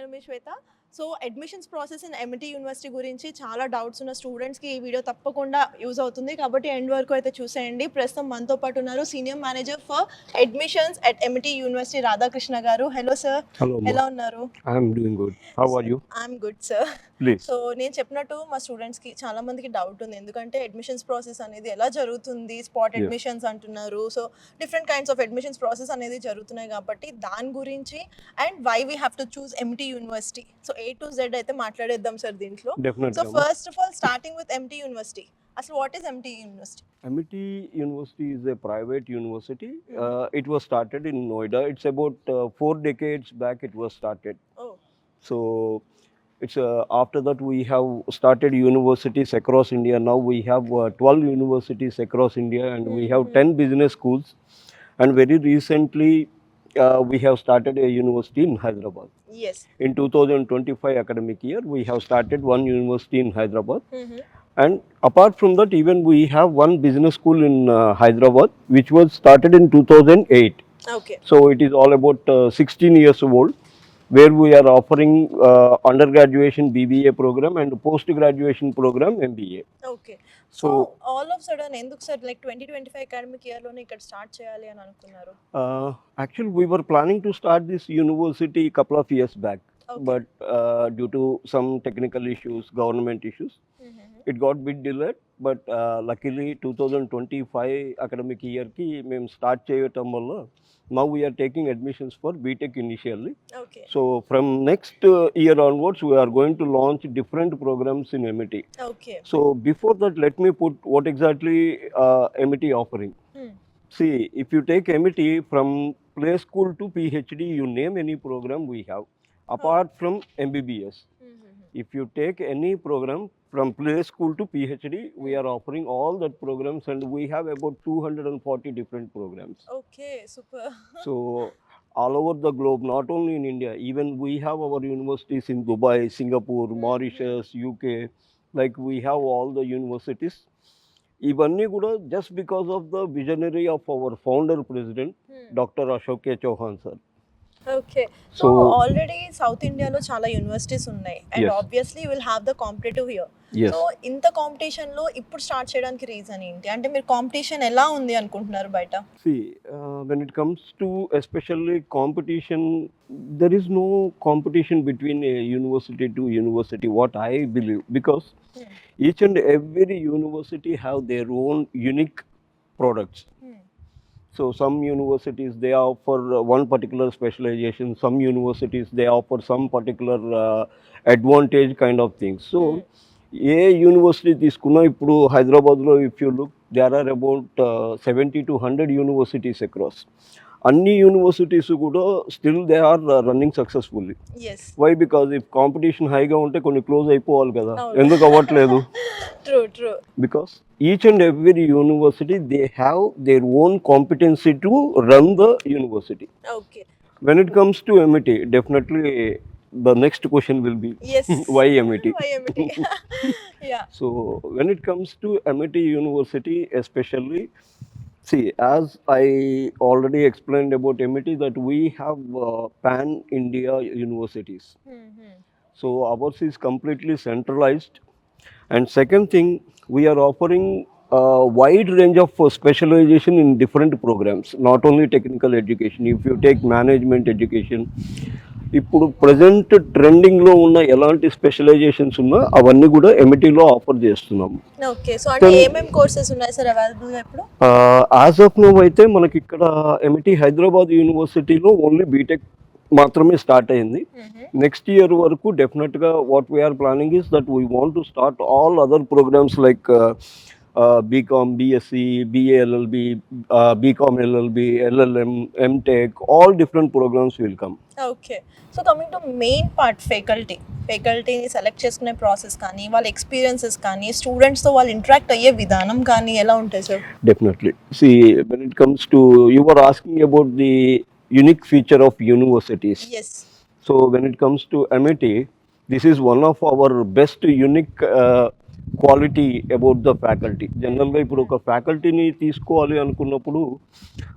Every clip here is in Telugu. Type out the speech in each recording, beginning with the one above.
నేను మీ Shweta so admissions process in Amity university గురించి చాలా డౌట్స్ ఉన్న స్టూడెంట్స్కి ఈ వీడియో తప్పకుండా యూజ్ అవుతుంది. కాబట్టి ఎండ్ వరకు అయితే చూసేయండి. ప్రస్తుతం మనతో పాటు ఉన్నారు senior manager for admissions at Amity university Radhakrishna garu. Hello sir. ఎలా ఉన్నారు? I'm good sir. సో నేను చెప్పినట్టు మా స్టూడెంట్స్కి చాలా మందికి డౌట్ ఉంది. ఎందుకంటే అడ్మిషన్స్ ప్రాసెస్ అనేది ఎలా జరుగుతుంది? స్పాట్. అడ్మిషన్స్ అంటున్నారు. So different kinds of admissions process అనేది జరుగుతున్నాయి కాబట్టి దాని గురించి and why we have to choose Amity university so A to Z అయితే మాట్లాడేద్దాం సార్ దీంట్లో so Definitely. Ma. First of all starting with MT university అసలు what is MT university MIT University is a private university. Uh, it was started in Noida. It's about uh, four decades back. It was started. Oh So it's uh, after that we have started universities across India. Now we have uh, 12 universities across India, and we have Mhm. 10 business schools. And very recently, uh, we have started a university in Hyderabad. Yes. In 2025 academic year, we have started one university in Hyderabad. Mm-hmm. And apart from that, even we have one business school in uh, Hyderabad, which was started in 2008. Okay. So it is all about uh, 16 years old. Where we are offering uh, undergraduation BBA program and post graduation program MBA. Okay so So- all of sudden ఎందుకు sir like twenty twenty five academic ఇయర్లోనే ఇక్కడ స్టార్ట్ చేయాలి అని అనుకున్నారు Uh, actually, we were planning to start this university a couple of years back, Okay. but uh, due to some technical issues, government issues, it got bit delayed. But uh, luckily, 2025 academic year ki మేము స్టార్ట్ చేయటం వల్ల now we are taking admissions for BTech initially. Okay So from next uh, year onwards, we are going to launch different programs in MIT. Okay So before that, let me put what exactly uh, MIT offering. See, if you take MIT from play school to PhD, you name any program we have, apart from MBBS. If you take any program from play school to PhD, we are offering all that programs, and we have about 240 different programs. Okay super So all over the globe, not only in India, even we have our universities in Dubai, Singapore, Mauritius, UK, like we have all the universities. ఇవన్నీ కూడా just because of the visionary of our founder president doctor Ashok K Chauhan sir okay so already south ఇండియాలో చాలా యూనివర్సిటీస్ ఉన్నాయి and. Obviously will have the competitive yes so ఇంత కాంపిటీషన్లో ఇప్పుడు స్టార్ట్ చేయడానికి రీజన్ ఏంటి అంటే మీరు కాంపిటీషన్ ఎలా ఉంది అనుకుంటున్నారు బయట uh, it comes to especially competition, there is no competition between a university to university, what I believe, because Hmm. each and every university have their own unique products. So some universities they offer uh, one particular specialization. Some universities they offer some particular uh, advantage kind of things. So ఏ యూనివర్సిటీ తీసుకున్నా ఇప్పుడు హైదరాబాద్లో if you look there are about seventy two hundred universities across అన్ని యూనివర్సిటీస్ కూడా still they are running successfully why because if competition హైగా ఉంటే కొన్ని క్లోజ్ అయిపోవాలి కదా. ఎందుకు అవ్వట్లేదు? Because each and every university they have their own competency to run the university when it comes to Amity definitely the next question will be why Amity so when it comes to Amity university especially see as i already explained about mit that we have uh, pan india universities So ours is completely centralized. And second thing, we are offering a wide range of uh, specialization in different programs, not only technical education. If you take management education, ఇప్పుడు ప్రజెంట్ ట్రెండింగ్లో ఉన్న ఎలాంటి స్పెషలైజేషన్స్ ఉన్నా అవన్నీ కూడా ఎంఈటీలో ఆఫర్ చేస్తున్నాము. ఇప్పుడు? యాజ్ ఆఫ్ నో అయితే మనకి ఇక్కడ ఎంఈటీ హైదరాబాద్ యూనివర్సిటీలో ఓన్లీ బీటెక్ మాత్రమే స్టార్ట్ అయింది. నెక్స్ట్ ఇయర్ వరకు డెఫినెట్గా what we are planning is that we want to start all other programs like BCom BSc BA LLB BCom LLB LLM MTech all different programs will come okay so coming to main part faculty ఫ్యాకల్టీని సెలెక్ట్ చేసుకునే ప్రాసెస్ కానీ వాళ్ళ ఎక్స్పీరియన్సెస్ కానీ స్టూడెంట్స్తో వాళ్ళు ఇంటరాక్ట్ అయ్యే విధానం కానీ ఎలా ఉంటాయి sir Definitely. See, when it comes to, you were asking about the unique feature of universities. Yes So when it comes to MIT, this is one of our best unique uh, quality about the faculty జనరల్గా ఇప్పుడు ఒక ఫ్యాకల్టీని తీసుకోవాలి అనుకున్నప్పుడు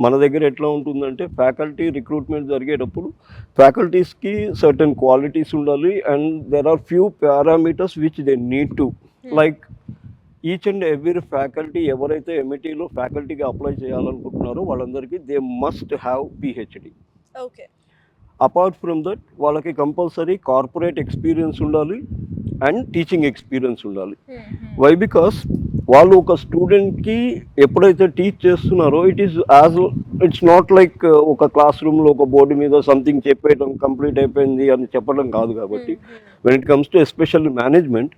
మన దగ్గర ఎట్లా ఉంటుందంటే ఫ్యాకల్టీ రిక్రూట్మెంట్ జరిగేటప్పుడు ఫ్యాకల్టీస్కి సర్టన్ క్వాలిటీస్ ఉండాలి and there are few parameters which they need to like each and every faculty ఎవరైతే ఎంఈటీలో ఫ్యాకల్టీగా అప్లై చేయాలనుకుంటున్నారో వాళ్ళందరికీ they must have PhD okay apart from that వాళ్ళకి కంపల్సరీ కార్పొరేట్ ఎక్స్పీరియన్స్ ఉండాలి అండ్ టీచింగ్ ఎక్స్పీరియన్స్ ఉండాలి. వై బికాస్ వాళ్ళు ఒక స్టూడెంట్కి ఎప్పుడైతే టీచ్ చేస్తున్నారో it is as it's not like ఒక క్లాస్ రూమ్లో ఒక బోర్డు మీద సంథింగ్ చెప్పేయడం కంప్లీట్ అయిపోయింది అని చెప్పడం కాదు కాబట్టి when it comes to especially management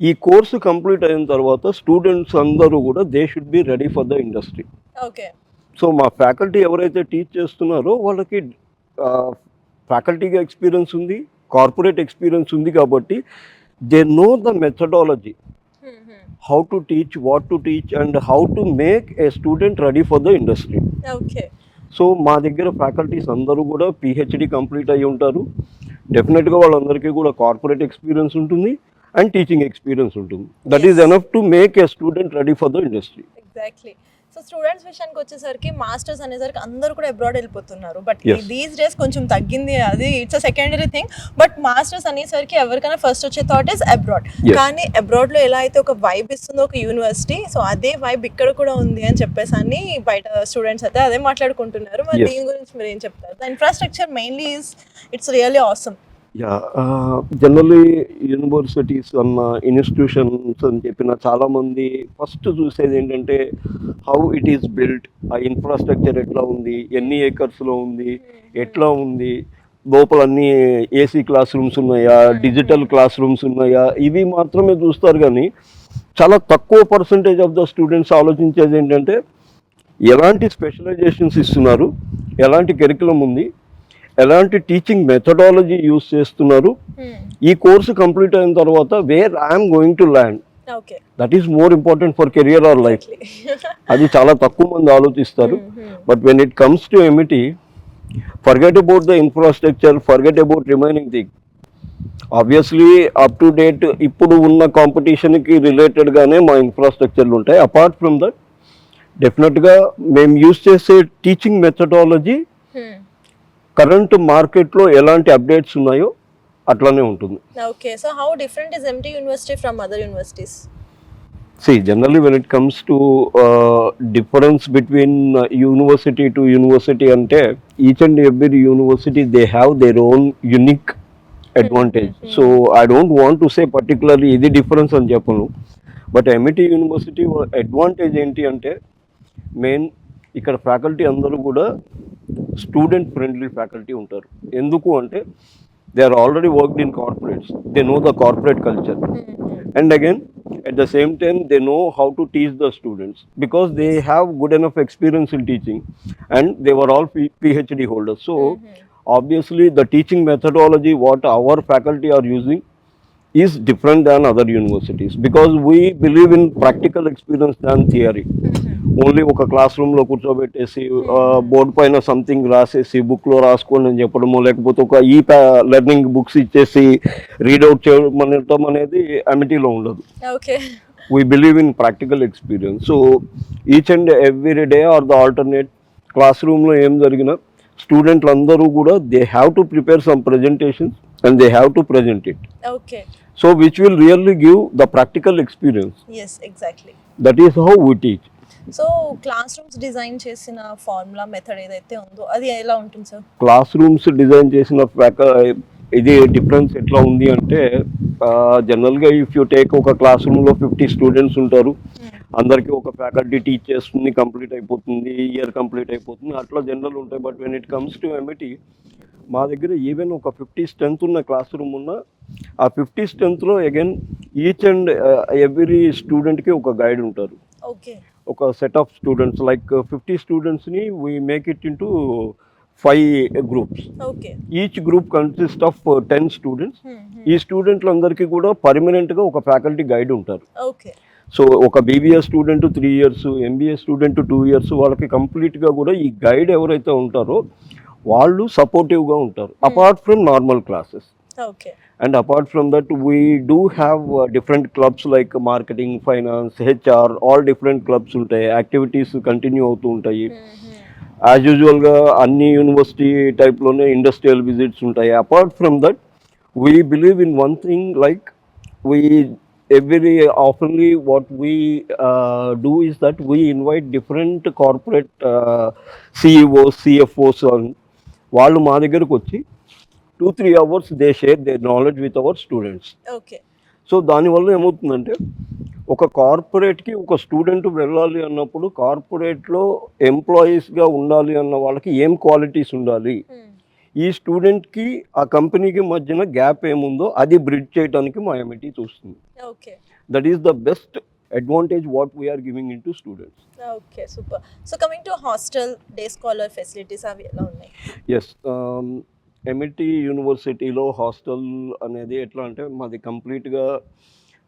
ఈ కోర్సు కంప్లీట్ అయిన తర్వాత స్టూడెంట్స్ అందరూ కూడా they should be ready for the industry okay so మా ఫ్యాకల్టీ ఎవరైతే టీచ్ చేస్తున్నారో వాళ్ళకి ఫ్యాకల్టీగా ఎక్స్పీరియన్స్ ఉంది కార్పొరేట్ ఎక్స్పీరియన్స్ ఉంది కాబట్టి they know the methodology. How to teach what to teach and how to make a student ready for the industry okay so మా దగ్గర ఫ్యాకల్టీస్ అందరూ కూడా పిహెచ్డి కంప్లీట్ అయ్యి ఉంటారు. డెఫినెట్గా వాళ్ళందరికీ కూడా కార్పొరేట్ ఎక్స్పీరియన్స్ ఉంటుంది అండ్ టీచింగ్ ఎక్స్పీరియన్స్ ఉంటుంది. That is. Enough to make a student ready for the industry exactly so students విషయానికి వచ్చేసరికి మాస్టర్స్ అనేసరికి అందరూ కూడా అబ్రాడ్ వెళ్ళిపోతున్నారు. బట్. దీస్ డేస్ కొంచెం తగ్గింది అది. It's secondary thing but masters అనేసరికి ఎవరికైనా ఫస్ట్ వచ్చే థాట్ ఇస్ అబ్రాడ్. కానీ అబ్రాడ్లో ఎలా అయితే ఒక వైబ్ ఇస్తుందో ఒక యూనివర్సిటీ సో అదే వైబ్ ఇక్కడ కూడా ఉంది అని చెప్పేసి అని బయట స్టూడెంట్స్ అయితే అదే మాట్లాడుకుంటున్నారు. మరి. దీని గురించి మీరు ఏం చెప్తారు? The infrastructure mainly is it's really awesome yeah generally universities అన్న ఇన్స్టిట్యూషన్స్ అని చెప్పిన చాలామంది ఫస్ట్ చూసేది ఏంటంటే హౌ ఇట్ ఈస్ బిల్ట్ ఆ ఇన్ఫ్రాస్ట్రక్చర్ ఎట్లా ఉంది ఎన్ని ఏకర్స్లో ఉంది ఎట్లా ఉంది లోపల అన్ని ఏసీ క్లాస్ రూమ్స్ ఉన్నాయా డిజిటల్ క్లాస్ రూమ్స్ ఉన్నాయా ఇవి మాత్రమే చూస్తారు కానీ చాలా తక్కువ పర్సంటేజ్ ఆఫ్ ద స్టూడెంట్స్ ఆలోచించేది ఏంటంటే ఎలాంటి స్పెషలైజేషన్స్ ఇస్తున్నారు ఎలాంటి కెరికులం ఉంది ఎలాంటి టీచింగ్ మెథడాలజీ యూస్ చేస్తున్నారు? ఈ కోర్సు కంప్లీట్ అయిన తర్వాత where I'm going to land that is more important for career or life అది చాలా తక్కువ మంది ఆలోచిస్తారు. But when it comes to Amity forget about the infrastructure forget about remaining thing obviously up to date ఇప్పుడు ఉన్న కాంపిటీషన్కి రిలేటెడ్గానే మా ఇన్ఫ్రాస్ట్రక్చర్లు ఉంటాయి. అపార్ట్ ఫ్రమ్ దట్ డెఫినెట్గా మేము యూస్ చేసే టీచింగ్ మెథడాలజీ కరెంట్ మార్కెట్లో ఎలాంటి అప్డేట్స్ ఉన్నాయో అట్లానే ఉంటుంది. Okay so how different is Amity university from other universities? See generally when it comes to difference between university to university అంటే each and every university they have their own unique advantage so I don't want to say particularly ఇది డిఫరెన్స్ అని చెప్పను. బట్ ఎంఈటి యూనివర్సిటీ అడ్వాంటేజ్ ఏంటి అంటే మెయిన్ ఇక్కడ ఫ్యాకల్టీ అందరూ కూడా స్టూడెంట్ ఫ్రెండ్లీ ఫ్యాకల్టీ ఉంటారు ఎందుకు అంటే they are already worked in corporates they know the corporate culture and again at the same time they know how to teach the students because they have good enough experience in teaching and they were all phd holders so obviously the teaching methodology what our faculty are using is different than other universities because we believe in practical experience than theory only ఒక క్లాస్ రూమ్లో కూర్చోబెట్టేసి బోర్డు పైన సంథింగ్ రాసేసి బుక్లో రాసుకోండి అని చెప్పడము లేకపోతే ఒక ఈ లెర్నింగ్ బుక్స్ ఇచ్చేసి రీడౌట్ చేయడం అనేది అమిటీలో ఉండదు. Okay. We believe in practical experience so each and every day or the alternate class రూమ్లో ఏం జరిగినా స్టూడెంట్లు అందరూ కూడా they have to prepare some presentations and they have to present it okay. So which will really give the practical experience that is how we teach so classrooms design చేసిన ఫార్ములా మెథడ్ ఏదైతే ఉందో అది ఎలా ఉంటుంది సార్? క్లాస్ రూమ్స్ డిజైన్ చేసిన ఇది డిఫరెన్స్ ఎట్లా ఉంది అంటే జనరల్గా ఇఫ్ యూ టేక్ ఒక క్లాస్ రూమ్లో ఫిఫ్టీ స్టూడెంట్స్ ఉంటారు. అందరికీ ఒక ఫ్యాకల్టీ టీచ్ చేస్తుంది కంప్లీట్ అయిపోతుంది ఇయర్ కంప్లీట్ అయిపోతుంది. అట్లా జనరల్ ఉంటాయి. But when it comes to Amity మా దగ్గర ఈవెన్ ఒక ఫిఫ్టీ స్ట్రెంత్ ఉన్న క్లాస్ రూమ్ ఉన్న ఆ ఫిఫ్టీ స్ట్రెంత్లో అగైన్ ఈచ్ అండ్ ఎవ్రీ స్టూడెంట్కి ఒక గైడ్ ఉంటారు. ఓకే ఒక set of students like fifty స్టూడెంట్స్ని we make it into five groups okay each group consist of ten students ఈ స్టూడెంట్లందరికీ కూడా పర్మనెంట్గా ఒక ఫ్యాకల్టీ గైడ్ ఉంటారు. ఓకే సో ఒక BBA student three years MBA student two years వాళ్ళకి కంప్లీట్గా కూడా ఈ గైడ్ ఎవరైతే ఉంటారో వాళ్ళు సపోర్టివ్గా ఉంటారు. Apart from normal classes okay. and apart from that we do have uh, different clubs like marketing finance hr all different clubs ఉంటాయి. యాక్టివిటీస్ కంటిన్యూ అవుతూ ఉంటాయి. యాజ్ యూజువల్గా అన్ని యూనివర్సిటీ టైప్లోనే ఇండస్ట్రియల్ విజిట్స్ ఉంటాయి. Apart from that we believe in one thing like we every oftenly what we do is that we invite different corporate CEOs CFOs వాళ్ళు మా దగ్గరకు వచ్చి two three hours they share they knowledge with our students okay so దానివల్ల ఏమవుతుందంటే ఒక కార్పొరేట్కి ఒక స్టూడెంట్ వెళ్ళాలి అన్నప్పుడు కార్పొరేట్లో ఎంప్లాయీస్గా ఉండాలి అన్న వాళ్ళకి ఏం క్వాలిటీస్ ఉండాలి? ఈ స్టూడెంట్కి ఆ కంపెనీకి మధ్యన గ్యాప్ ఏముందో అది బ్రిడ్జ్ చేయడానికి మా ఎంఐటీ చూస్తుంది. Okay that is the best advantage what we're giving in to students okay super so coming to hostel day scholar facilities అవి ఎలా ఉన్నాయి? ఎస్ ఎంఐటి యూనివర్సిటీలో హాస్టల్ అనేది ఎట్లా అంటే మాది కంప్లీట్గా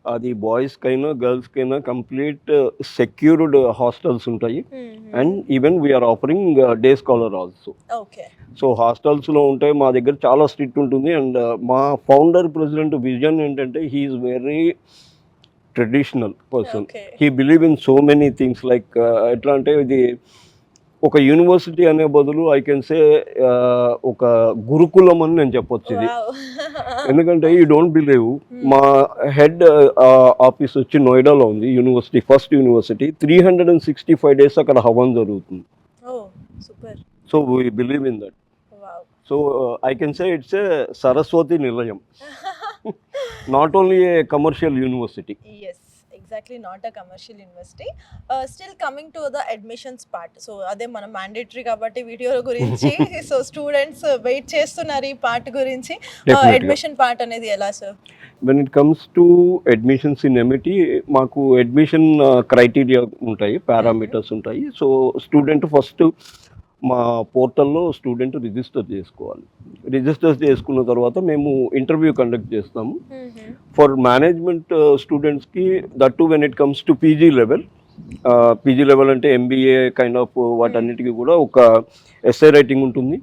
అది బాయ్స్కైనా గర్ల్స్కైనా కంప్లీట్ సెక్యూర్డ్ హాస్టల్స్ ఉంటాయి. And even we're offering day scholar also okay. So హాస్టల్స్లో ఉంటే మా దగ్గర చాలా స్ట్రిక్ట్ ఉంటుంది. అండ్ మా ఫౌండర్ ప్రెసిడెంట్ విజన్ ఏంటంటే he is very traditional person. He believe in so many things like ఎట్లా అంటే ఇది ఒక యూనివర్సిటీ అనే బదులు ఐ కెన్ సే ఒక గురుకులం అని నేను చెప్పొచ్చు ఇది. ఎందుకంటే యూ డోంట్ బిలీవ్ మా హెడ్ ఆఫీస్ వచ్చి నోయిడాలో ఉంది university first university. Three hundred and sixty five days అక్కడ హవన్ జరుగుతుంది. So we believe in that so I can say it's a Saraswati nilayam. Not only a commercial university exactly not a commercial university still coming to the admissions part so అదే మన మ్యాండేటరీ కాబట్టి వీడియో గురించి. సో స్టూడెంట్స్ వెయిట్ చేస్తున్నారు ఈ పార్ట్ గురించి. అడ్మిషన్ పార్ట్ అనేది ఎలా sir when it comes to admissions in Amity మాకు అడ్మిషన్ క్రైటీరియా ఉంటాయి పారామీటర్స్ ఉంటాయి. సో స్టూడెంట్ ఫస్ట్ మా పోర్టల్లో స్టూడెంట్ రిజిస్టర్ చేసుకోవాలి. రిజిస్టర్ చేసుకున్న తర్వాత మేము ఇంటర్వ్యూ కండక్ట్ చేస్తాము. ఫర్ మేనేజ్మెంట్ స్టూడెంట్స్కి that too when it comes to PG level. PG level అంటే ఎంబీఏ కైండ్ ఆఫ్ వాటన్నిటికీ కూడా ఒక ఎస్ఏ రైటింగ్ ఉంటుంది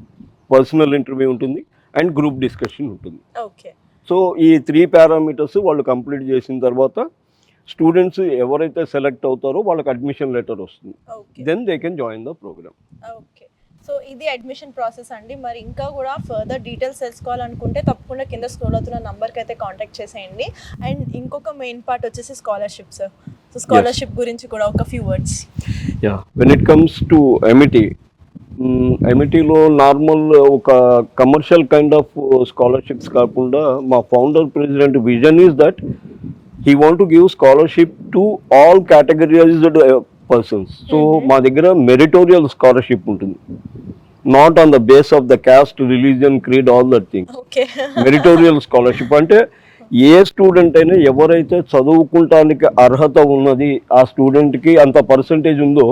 పర్సనల్ ఇంటర్వ్యూ ఉంటుంది అండ్ గ్రూప్ డిస్కషన్ ఉంటుంది. ఓకే. సో ఈ త్రీ పారామీటర్స్ వాళ్ళు కంప్లీట్ చేసిన తర్వాత స్టూడెంట్స్ ఎవరైతే సెలెక్ట్ అవుతారో వాళ్ళకి అడ్మిషన్ లెటర్ వస్తుంది. Okay. Then they can join the programme okay. So ఇది అడ్మిషన్ ప్రాసెస్ అండి. మరి ఇంకా కూడా ఫర్దర్ డీటెయిల్స్ తెలుసుకోవాలనుకుంటే తప్పకుండా కింద స్క్రోల్ అవుతున్న నంబర్కి అయితే కాంటాక్ట్ చేసేయండి. అండ్ ఇంకొక మెయిన్ పార్ట్ వచ్చేసి స్కాలర్షిప్ సార్. సో స్కాలర్షిప్ గురించి కూడా ఒక few words yeah when it comes to Amity ఎమిటీలో normal ఒక కమర్షియల్ కైండ్ ఆఫ్ స్కాలర్షిప్స్ కాకుండా మా founder president vision is that he want to give scholarship to all categorised persons so మా దగ్గర మెరిటోరియల్ స్కాలర్షిప్ ఉంటుంది. Not on the base of the caste religion creed all that okay meritorial scholarship అంటే ఏ స్టూడెంట్ అయినా ఎవరైతే చదువుకుంటానికి అర్హత ఉన్నది ఆ స్టూడెంట్కి అంత పర్సంటేజ్ ఉందో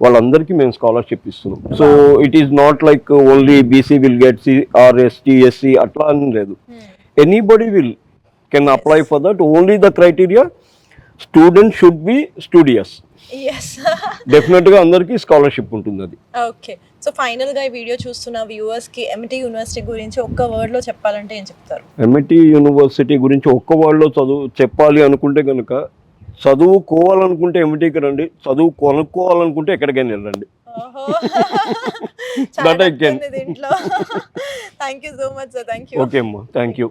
వాళ్ళందరికీ మేము స్కాలర్షిప్ ఇస్తున్నాం. So it is not like only BC will get C or ST SC అట్లా అని లేదు. Anybody will can apply for that only the criteria student should be studious yes డెఫినెట్గా అందరికీ స్కాలర్షిప్ ఉంటుంది అది. ఓకే సో ఫైనల్గా ఈ వీడియో చూస్తున్న వ్యూవర్స్కి ఎంటీ యూనివర్సిటీ గురించి ఒక్క వర్డ్లో చెప్పాలంటే ఏం చెప్తారు? ఎంఐటి యూనివర్సిటీ గురించి ఒక్క వాళ్ళలో చదువు చెప్పాలి అనుకుంటే కనుక చదువుకోవాలనుకుంటే ఎంఐటీకి రండి చదువు కొనుక్కోవాలనుకుంటే ఎక్కడికైనా వెళ్ళండి. Thank you so much sir thank you okay అమ్మా. Thank you